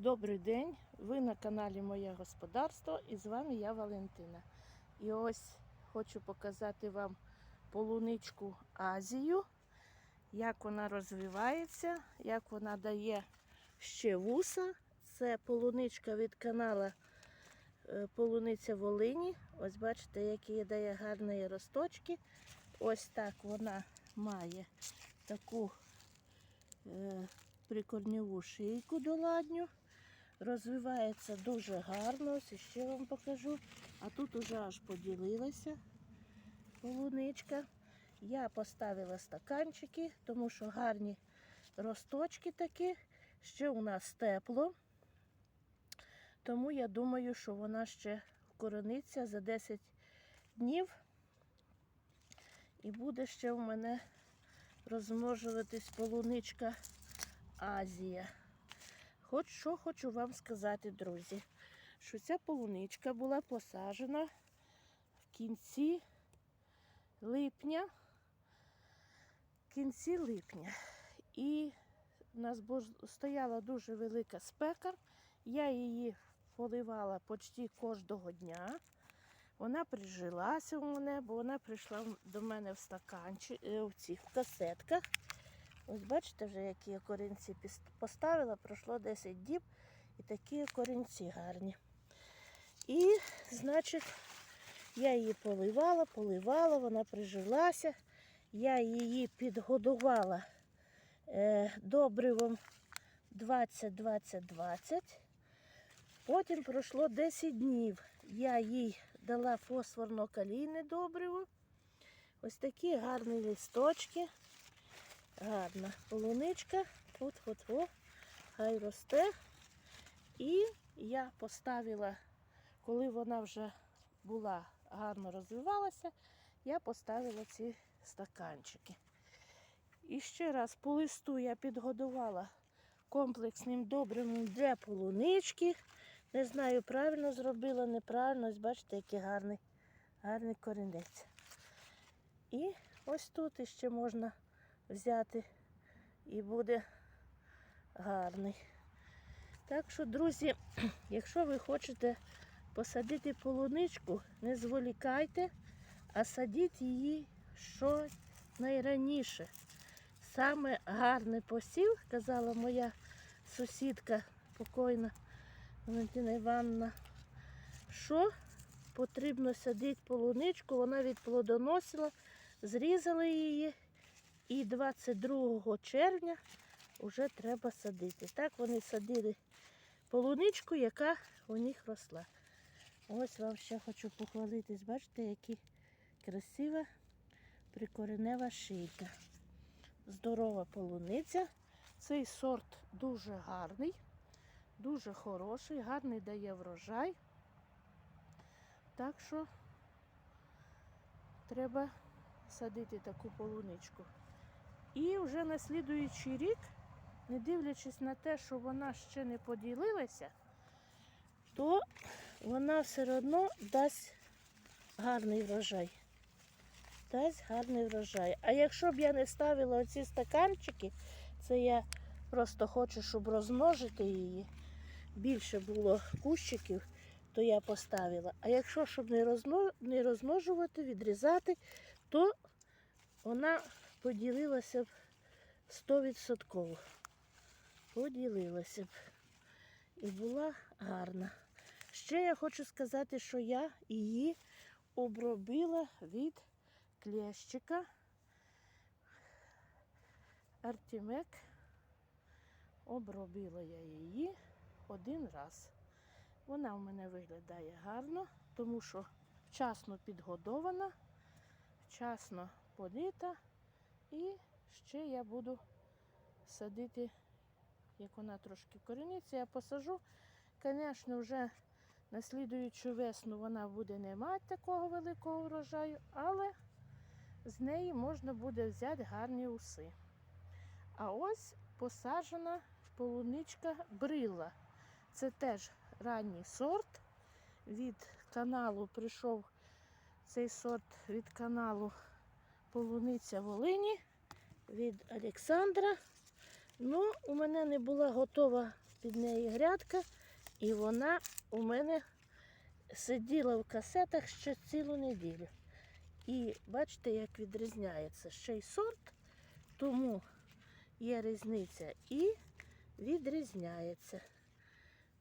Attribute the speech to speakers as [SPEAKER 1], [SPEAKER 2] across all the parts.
[SPEAKER 1] Добрий день! Ви на каналі Моє Господарство і з вами я Валентина. І ось хочу показати вам полуничку Азію, як вона розвивається, як вона дає ще вуса. Це полуничка від канала е, Полуниця Волині. Ось бачите, які дає гарні росточки. Ось так вона має таку е, прикорньову шийку доладню. Розвивається дуже гарно. Ось ще вам покажу. А тут уже аж поділилася полуничка. Я поставила стаканчики, тому що гарні росточки такі. Ще у нас тепло. Тому я думаю, що вона ще вкорониться за 10 днів. І буде ще у мене розмножуватись полуничка Азія. Хоч що хочу вам сказати, друзі, що ця полуничка була посаджена в кінці липня. В кінці липня. І у нас стояла дуже велика спека. Я її поливала почти кожного дня. Вона прижилася у мене, бо вона прийшла до мене в стаканчі, е, в цих касетках. Ось бачите вже, які я корінці поставила, пройшло 10 діб і такі корінці гарні. І, значить, я її поливала, поливала, вона прижилася. Я її підгодувала е, добривом 20-20-20. Потім пройшло 10 днів. Я їй дала фосфорно-калійне добриво. Ось такі гарні листочки. Гарна полуничка. От от от хай росте. І я поставила, коли вона вже була гарно розвивалася, я поставила ці стаканчики. І ще раз по листу я підгодувала комплексним добривом для полунички. Не знаю, правильно зробила, неправильно. Ось бачите, який гарний, гарний корінець. І ось тут іще можна взяти і буде гарний. Так що, друзі, якщо ви хочете посадити полуничку, не зволікайте, а садіть її що найраніше. Саме гарний посів, казала моя сусідка покойна Валентина Івановна, що потрібно садити полуничку, вона відплодоносила, зрізали її і 22 червня вже треба садити. Так вони садили полуничку, яка у них росла. Ось вам ще хочу похвалитись. Бачите, які красива прикоренева шийка. Здорова полуниця. Цей сорт дуже гарний, дуже хороший, гарний дає врожай. Так що треба садити таку полуничку. І вже на слідуючий рік, не дивлячись на те, що вона ще не поділилася, то вона все одно дасть гарний врожай. Дасть гарний врожай. А якщо б я не ставила оці стаканчики, це я просто хочу, щоб розмножити її, більше було кущиків, то я поставила. А якщо щоб не, розмножувати, відрізати, то вона поділилася б 100%. Поділилася б. І була гарна. Ще я хочу сказати, що я її обробила від клещика Артемек. Обробила я її один раз. Вона в мене виглядає гарно, тому що вчасно підгодована, вчасно полита. І ще я буду садити, як вона трошки коріниться, я посажу. Звісно, вже на слідуючу весну вона буде не мати такого великого врожаю, але з неї можна буде взяти гарні уси. А ось посаджена полуничка брила. Це теж ранній сорт. Від каналу прийшов цей сорт від каналу Полуниця Волині від Олександра. Ну, у мене не була готова під неї грядка, і вона у мене сиділа в касетах ще цілу неділю. І бачите, як відрізняється ще й сорт, тому є різниця і відрізняється.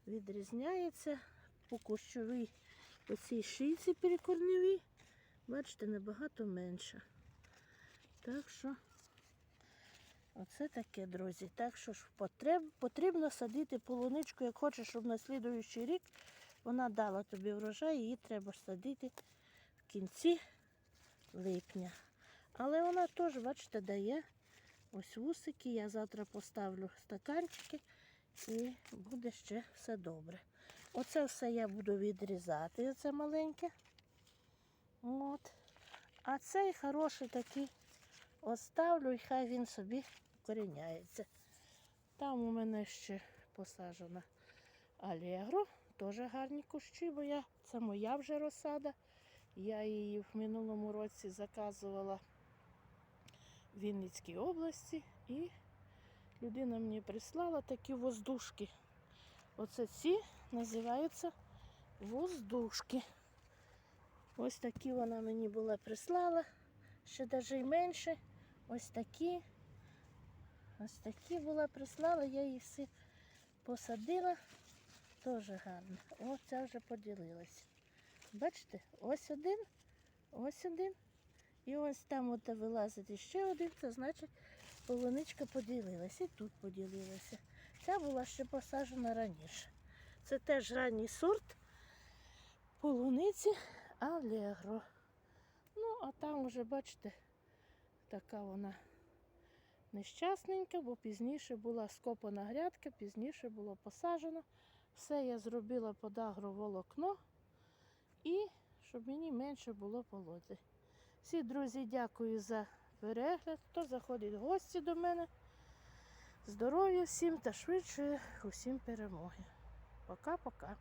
[SPEAKER 1] Відрізняється по кущовій оцій шийці перекорневій. Бачите, набагато менше. Так що оце таке, друзі. Так що ж потреб, потрібно садити полуничку, як хочеш, щоб на слідуючий рік вона дала тобі врожай, її треба садити в кінці липня. Але вона теж, бачите, дає ось вусики. Я завтра поставлю стаканчики і буде ще все добре. Оце все я буду відрізати, оце маленьке. От. А цей хороший такий оставлю і хай він собі коріняється. Там у мене ще посаджена алегро, теж гарні кущі, бо я, це моя вже розсада. Я її в минулому році заказувала в Вінницькій області і людина мені прислала такі воздушки. Оце ці називаються воздушки. Ось такі вона мені була прислала, ще навіть менше. Ось такі. Ось такі була прислала, я їх всі посадила. Теж гарно. Ось ця вже поділилася. Бачите, ось один, ось один. І ось там от вилазить ще один, це значить полуничка поділилася. І тут поділилася. Ця була ще посаджена раніше. Це теж ранній сорт полуниці Алегро. Ну, а там уже, бачите, така вона нещасненька, бо пізніше була скопана грядка, пізніше було посаджено. Все я зробила під агроволокно і щоб мені менше було полоти. Всі друзі, дякую за перегляд. Хто заходить в гості до мене. Здоров'я всім та швидше усім перемоги. Пока-пока.